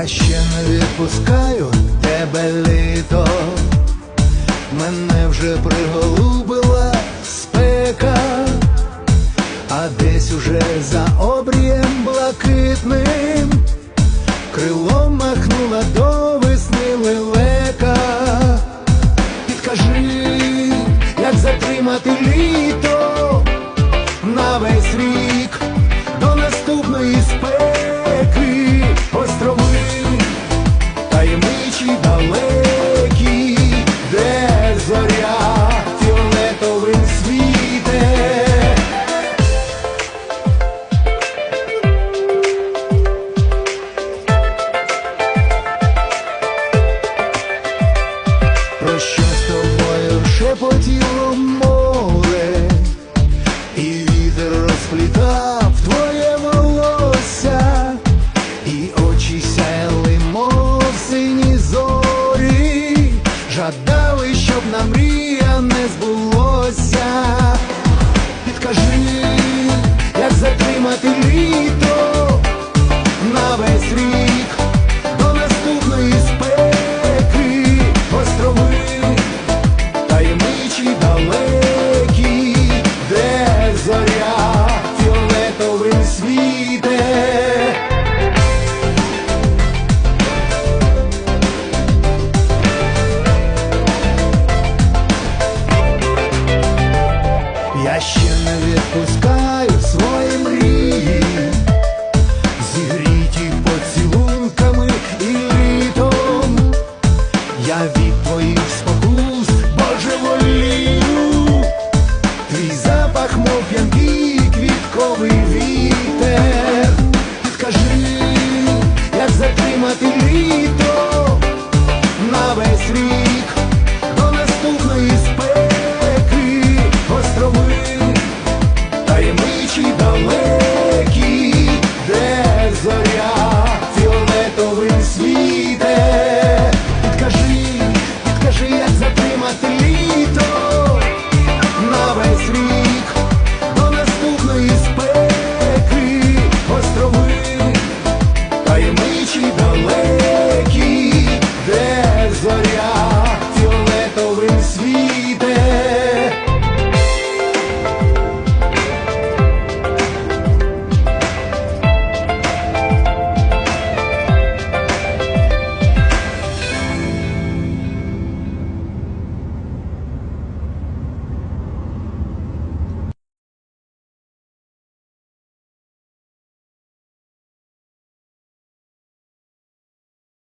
Я ще не відпускаю тебе літо, мене вже приголубила спека, а десь уже за обрієм блакитним крилом махнула до весни лелека. Підкажи, як затримати літо на весь рік таємничі далекі, де зоря фіолетовим світе. Про що з тобою шепотіло море, і вітер розплітав я від твоїх спокус Боже божеволію, твій запах, мов п'янкий квітковий вітер. Скажи, як затримати літо на весь рік до наступної спеки острови, таємничі далекі.